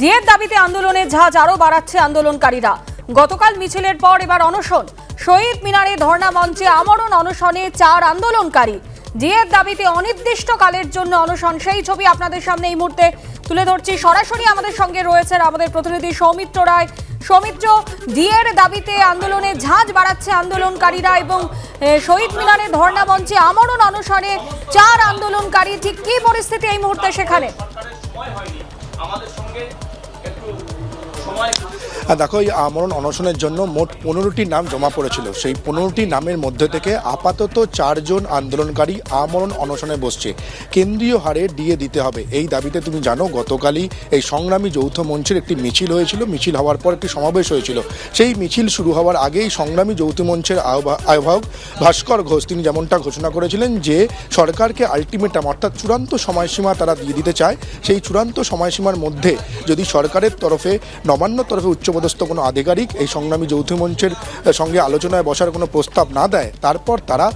ডিএর দাবিতে আন্দোলনের ঝাঁজ আরও বাড়াচ্ছে আন্দোলনকারীরা। গতকাল মিছিলের পর এবার অনশন। শহীদ মিনারে ধর্ণা মঞ্চে আমরণ অনশনে চার আন্দোলনকারী। ডিএর দাবিতে অনির্দিষ্টকালের জন্য অনশন। সেই ছবি আপনাদের সামনে এই মুহূর্তে তুলে ধরছি। সরাসরি আমাদের সঙ্গে রয়েছেন আমাদের প্রতিনিধি সৌমিত্র রায়। সৌমিত্র, ডিএর দাবিতে আন্দোলনে ঝাঁজ বাড়াচ্ছে আন্দোলনকারীরা এবং শহীদ মিনারে ধর্ণা মঞ্চে আমরণ অনশনে চার আন্দোলনকারী। ঠিক কী পরিস্থিতি এই মুহূর্তে সেখানে? আর দেখো, এই আমরণ অনশনের জন্য মোট পনেরোটি নাম জমা পড়েছিল। সেই পনেরোটি নামের মধ্যে থেকে আপাতত চারজন আন্দোলনকারী আমরণ অনশনে বসছে। কেন্দ্রীয় হারে ডিএ দিতে হবে। এই দাবিতে তুমি জানো, গতকালই এই সংগ্রামী যৌথ মঞ্চের একটি মিছিল হয়েছিল। মিছিল হওয়ার পর একটি সমাবেশ হয়েছিল। সেই মিছিল শুরু হওয়ার আগেই সংগ্রামী যৌথ মঞ্চের আহ্বা- আহ্বায়ক ভাস্কর ঘোষ তিনি যেমনটা ঘোষণা করেছিলেন যে, সরকারকে আলটিমেটাম, অর্থাৎ চূড়ান্ত সময়সীমা তারা দিয়ে দিতে চায়। সেই চূড়ান্ত সময়সীমার মধ্যে যদি সরকারের তরফে নবান্ন তরফে উচ্চপদস্থ কোনো আধিকারিক এই সংগ্রামী যৌথ মঞ্চের সঙ্গে আলোচনায় বসার কোনো প্রস্তাব না দেয়। তারপর তারা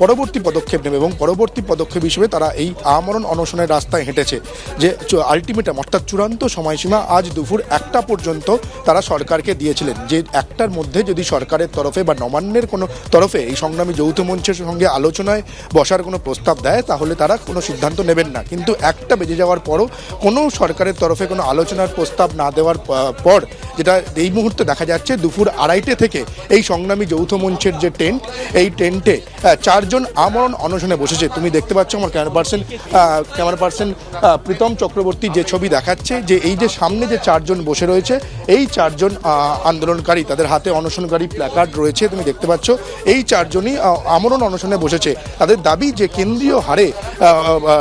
পরবর্তী পদক্ষেপ নেবে এবং পরবর্তী পদক্ষেপ হিসেবে তারা এই আমরণ অনশনের রাস্তায় হেঁটেছে, যে আলটিমেটাম অর্থাৎ চূড়ান্ত সময়সীমা আজ দুপুর একটা পর্যন্ত তারা সরকারকে দিয়েছিলেন। যে একটার মধ্যে যদি সরকারের তরফে বা নবান্নের কোনো তরফে এই সংগ্রামী যৌথ মঞ্চের সঙ্গে আলোচনায় বসার কোনো প্রস্তাব দেয়, তাহলে তারা কোনো সিদ্ধান্ত নেবেন না। কিন্তু একটা বেজে যাওয়ার পরও কোনো সরকারের তরফে কোনো আলোচনার প্রস্তাব না দেওয়ার পর যেটা এই মুহূর্তে দেখা যাচ্ছে, দুপুর আড়াইটে থেকে এই সংগ্রামী যৌথ মঞ্চের যে টেন্ট, এই টেন্টে চারজন আমরণ অনশনে বসেছে। তুমি দেখতে পাচ্ছ আমার camera person camera person Pritam Chakraborty যে ছবি দেখাচ্ছে, যে এই যে সামনে যে চারজন বসে রয়েছে, এই চারজন আন্দোলনকারী, তাদের হাতে অনশনকারী প্ল্যাকার্ড রয়েছে, তুমি দেখতে পাচ্ছ। এই চারজনই আমরণ অনশনে বসেছে। তাদের দাবি যে কেন্দ্রীয় হারে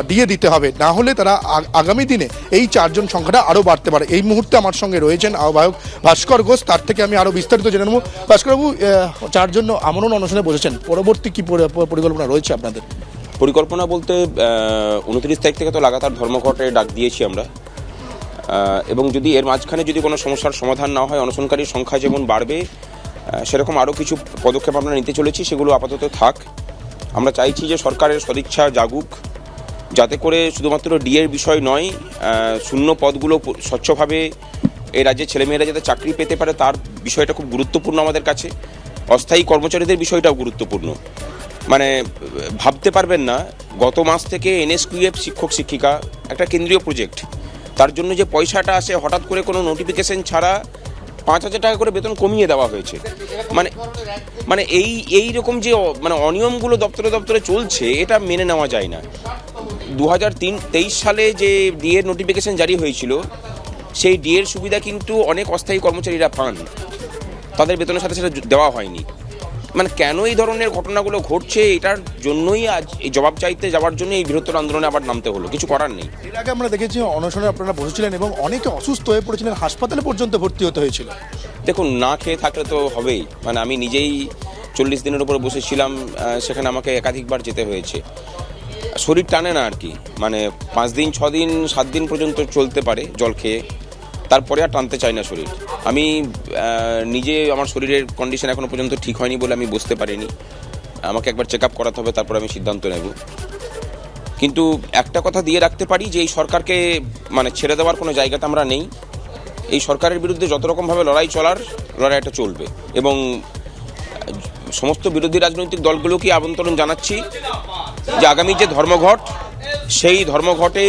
দিয়ে দিতে হবে। না হলে তারা আগামী দিনে এই চারজন সংখ্যাটা আরও বাড়তে পারে। এই মুহূর্তে আমার সঙ্গে রয়েছেন আহ্বায়ক ভাস্কর ঘোষ। তার থেকে আমি আরও বিস্তারিত জেনে নেব। ভাস্করবাবু আহ, জন্য আমরণ অনশনে বসেছেন পরবর্তী কি পরিকল্পনা রয়েছে আপনাদের? পরিকল্পনা বলতে উনত্রিশ তারিখ থেকে তো লাগাতার ধর্মঘটে ডাক দিয়েছি আমরা। এবং যদি এর মাঝখানে যদি কোনো সমস্যার সমাধান না হয় অনশনকারীর সংখ্যা যেমন বাড়বে সেরকম আরও কিছু পদক্ষেপ আমরা নিতে চলেছি সেগুলো আপাতত থাক। আমরা চাইছি যে সরকারের সদিচ্ছা জাগুক যাতে করে শুধুমাত্র ডিএর বিষয় নয় শূন্য পদগুলো স্বচ্ছভাবে এই রাজ্যের ছেলেমেয়েরা যাতে চাকরি পেতে পারে তার বিষয়টা খুব গুরুত্বপূর্ণ আমাদের কাছে। অস্থায়ী কর্মচারীদের বিষয়টাও গুরুত্বপূর্ণ। মানে ভাবতে পারবেন না, গত মাস থেকে এনএসকিউএফ শিক্ষক, শিক্ষিকা, একটা কেন্দ্রীয় প্রজেক্ট তার জন্য যে পয়সাটা আসে, হঠাৎ করে কোনো নোটিফিকেশন ছাড়া পাঁচ হাজার টাকা করে বেতন কমিয়ে দেওয়া হয়েছে। মানে মানে এই এই রকম যে মানে অনিয়মগুলো দপ্তরে দপ্তরে চলছে, এটা মেনে নেওয়া যায় না। দু হাজার সালে যে ডিএর নোটিফিকেশন জারি হয়েছিল সেই ডিএর সুবিধা কিন্তু অনেক অস্থায়ী কর্মচারীরা পান। তাদের বেতনের সাথে সেটা দেওয়া হয়নি। মানে কেন এই ধরনের ঘটনাগুলো ঘটছে এটার জন্যই আজ এই জবাব চাইতে যাওয়ার জন্য এই বৃহত্তর আন্দোলনে আবার নামতে হলো। কিছু করার নেই। এর আগে আমরা দেখেছি অনশনে আপনারা বসেছিলেন এবং অনেকে অসুস্থ হয়ে পড়েছিলেন হাসপাতালে পর্যন্ত ভর্তি হতে হয়েছিল। দেখুন না খেয়ে থাকলে তো হবেই। মানে আমি নিজেই চল্লিশ দিনের উপরে বসেছিলাম সেখানে আমাকে একাধিকবার যেতে হয়েছে। শরীর টানে না আর কি। মানে পাঁচ দিন ছ দিন সাত দিন পর্যন্ত চলতে পারে জল খেয়ে। তারপরে আর টানতে চাই না শরীর। আমি নিজে আমার শরীরের কন্ডিশন এখনও পর্যন্ত ঠিক হয়নি বলে আমি বুঝতে পারিনি। আমাকে একবার চেক আপ করাতে হবে, তারপর আমি সিদ্ধান্ত নেব। কিন্তু একটা কথা দিয়ে রাখতে পারি যে, এই সরকারকে মানে ছেড়ে দেওয়ার কোনো জায়গাতে আমরা নেই। এই সরকারের বিরুদ্ধে যত রকমভাবে লড়াই চলার, লড়াইটা চলবে। এবং সমস্ত বিরোধী রাজনৈতিক দলগুলোকে আমন্ত্রণ জানাচ্ছি যে, আগামী যে ধর্মঘট, সেই ধর্মঘটে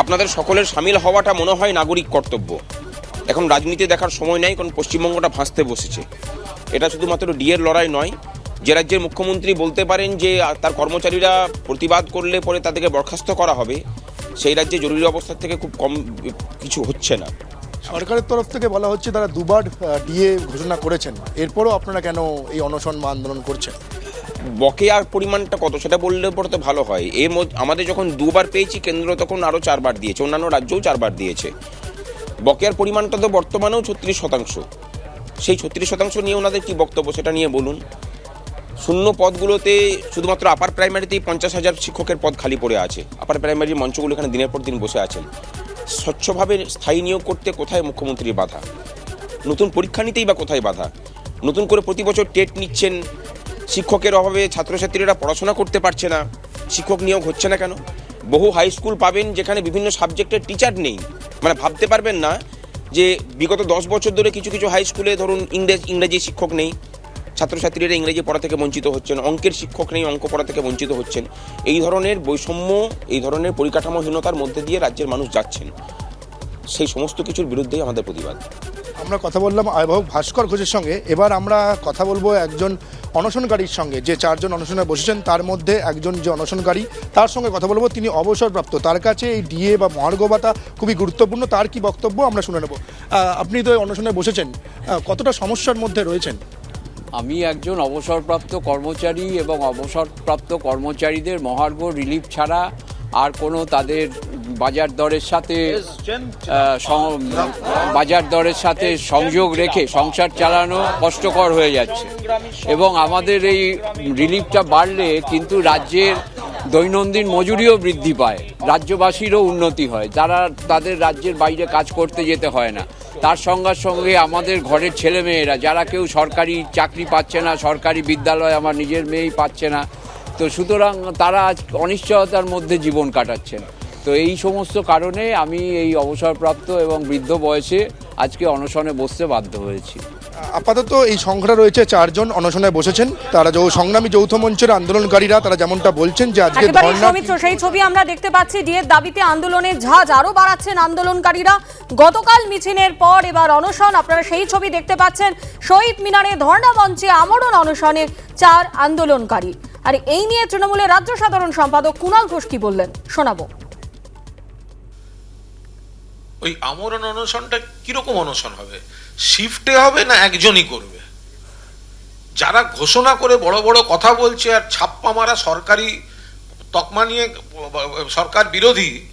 আপনাদের সকলের সামিল হওয়াটা মনে হয় নাগরিক কর্তব্য। এখন রাজনীতি দেখার সময় নেই, কারণ পশ্চিমবঙ্গটা ভাসতে বসেছে। এটা শুধুমাত্র ডিএর লড়াই নয়, যে রাজ্যের মুখ্যমন্ত্রী বলতে পারেন যে তার কর্মচারীরা প্রতিবাদ করলে পরে তাদেরকে বরখাস্ত করা হবে, সেই রাজ্যে জরুরি অবস্থার থেকে খুব কম কিছু হচ্ছে না। সরকারের তরফ থেকে বলা হচ্ছে তারা দুবার ডিএ ঘোষণা করেছেন। এরপরও আপনারা কেন এই অনশন বা আন্দোলন করছেন? বকেয়ার পরিমাণটা কত সেটা বললে পরে তো ভালো হয়। এর মধ্যে আমাদের যখন দুবার পেয়েছি, কেন্দ্র তখন আরও চারবার দিয়েছে, অন্যান্য রাজ্যও চারবার দিয়েছে। বকেয়ার পরিমাণটা তো বর্তমানেও ছত্রিশ শতাংশ। সেই ছত্রিশ শতাংশ নিয়ে ওনাদের কী বক্তব্য সেটা নিয়ে বলুন। শূন্য পদগুলোতে শুধুমাত্র আপার প্রাইমারিতেই পঞ্চাশ হাজার শিক্ষকের পদ খালি পড়ে আছে। আপার প্রাইমারির মঞ্চগুলো এখানে দিনের পর দিন বসে আছেন। স্বচ্ছভাবে স্থায়ী নিয়োগ করতে কোথায় মুখ্যমন্ত্রীর বাধা? নতুন পরীক্ষা নিতেই বা কোথায় বাধা? নতুন করে প্রতি বছর টেট নিচ্ছেন শিক্ষকের অভাবে ছাত্রছাত্রীরা পড়াশোনা করতে পারছে না। শিক্ষক নিয়োগ হচ্ছে না কেন? বহু হাই স্কুল পাবেন যেখানে বিভিন্ন সাবজেক্টের টিচার নেই। মানে ভাবতে পারবেন না যে বিগত দশ বছর ধরে কিছু কিছু হাই স্কুলে ধরুন ইংরেজ, ইংরেজি শিক্ষক নেই। ছাত্রছাত্রীরা ইংরেজি পড়া থেকে বঞ্চিত হচ্ছেন, অঙ্কের শিক্ষক নেই, অঙ্ক পড়া থেকে বঞ্চিত হচ্ছেন। এই ধরনের বৈষম্য, এই ধরনের পরিকাঠামোহীনতার মধ্যে দিয়ে রাজ্যের মানুষ যাচ্ছেন। সেই সমস্ত কিছুর বিরুদ্ধেই আমাদের প্রতিবাদ। আমরা কথা বললাম আয়বাহক ভাস্কর ঘোষের সঙ্গে। এবার আমরা কথা বলব একজন অনশনকারীর সঙ্গে। যে চারজন অনশনে বসেছেন, তার মধ্যে একজন যে অনশনকারী, তার সঙ্গে কথা বলব, তিনি অবসরপ্রাপ্ত। তার কাছে এই ডিএ বা মহার্ঘ ভাতা খুবই গুরুত্বপূর্ণ, তার কি বক্তব্য আমরা শুনে নেব। আপনি তো অনশনে বসেছেন কতটা সমস্যার মধ্যে রয়েছেন? আমি একজন অবসরপ্রাপ্ত কর্মচারী এবং অবসরপ্রাপ্ত কর্মচারীদের মহার্ঘ রিলিফ ছাড়া আর কোনো তাদের বাজার দরের সাথে বাজার দরের সাথে সংযোগ রেখে সংসার চালানো কষ্টকর হয়ে যাচ্ছে। এবং আমাদের এই রিলিফটা বাড়লে কিন্তু রাজ্যের দৈনন্দিন মজুরিও বৃদ্ধি পায়, রাজ্যবাসীরও উন্নতি হয়। তারা তাদের রাজ্যের বাইরে কাজ করতে যেতে হয় না, তার সঙ্গে সঙ্গে আমাদের ঘরের ছেলেমেয়েরা, যারা কেউ সরকারি চাকরি পাচ্ছে না, সরকারি বিদ্যালয় আমার নিজের মেয়েই পাচ্ছে না, তো সুতরাং তারা আজ অনিশ্চয়তার মধ্যে জীবন কাটাচ্ছেন। তো এই সমস্ত কারণে আমি এই অবসরপ্রাপ্ত এবং বৃদ্ধ বয়সে আজকে অনশনে বসতে বাধ্য হয়েছি। আপাতত এই সংখ্যা রয়েছে চারজন অনশনে বসেছেন। তারা যৌ সংগ্রামী যৌথ মঞ্চের আন্দোলনকারীরা তারা যেমনটা বলছেন যে আজকে ধর্ণা সেই ছবি আমরা দেখতে পাচ্ছি ডিএর দাবিতে আন্দোলনের ঝাঁজ আরও বাড়াচ্ছেন আন্দোলনকারীরা। গতকাল মিছিলের পর এবার অনশন আপনারা সেই ছবি দেখতে পাচ্ছেন শহীদ মিনারে ধর্ণা মঞ্চে আমরণ অনশনের চার আন্দোলনকারী। আর এই নিয়ে তৃণমূলের রাজ্য সাধারণ সম্পাদক কুণাল ঘোষ কি বললেন শোনাবো। ওই আমরণ অনশনটা কীরকম অনশন হবে? শিফটে হবে না একজনই করবে? যারা ঘোষণা করে বড় বড় কথা বলছে আর ছাপ্পা মারা সরকারি তকমা নিয়ে, সরকার বিরোধী,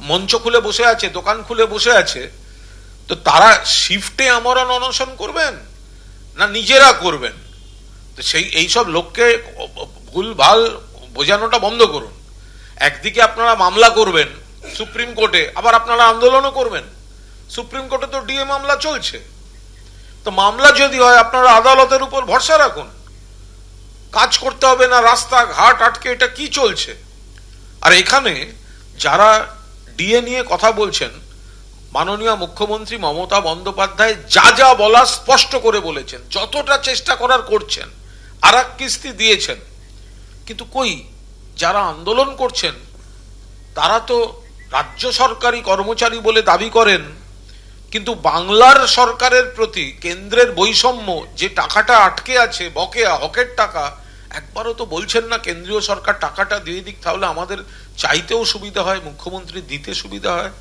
মঞ্চ খুলে বসে আছে, দোকান খুলে বসে আছে, তো তারা শিফটে আমরণ অনশন করবেন? না নিজেরা করবেন? তো সেই, এইসব লোককে ভুল ভালো বোঝানোটা বন্ধ করুন। একদিকে আপনারা মামলা করবেন সুপ্রিম কোর্টে। আবার আপনারা আন্দোলনও করবেন। সুপ্রিম কোর্টে তো ডিএ মামলা চলছে। তো মামলা যদি হয়, আপনারা আদালতের উপর ভরসা রাখুন। কাজ করতে হবে না রাস্তা ঘাট আটকে, এটা কি চলছে? আর এখানে যারা ডিএ নিয়ে কথা বলছেন, মাননীয় মুখ্যমন্ত্রী মমতা বন্দ্যোপাধ্যায় যা যা বলা স্পষ্ট করে বলেছেন, যতটা চেষ্টা করার করছেন আর এক কিস্তি দিয়েছেন। কিন্তু কই, যারা আন্দোলন করছেন, তারা তো রাজ্য সরকারি কর্মচারী বলে দাবি করেন, কিন্তু বাংলার সরকারের প্রতি কেন্দ্রের বৈষম্য, যে টাকাটা আটকে আছে, বকেয়া, হকের টাকা, একবারও তো বলছেন না কেন্দ্রীয় সরকার টাকাটা দিয়ে দিক, তাহলে আমাদের চাইতেও সুবিধা হয়, মুখ্যমন্ত্রী দিতে সুবিধা হয়।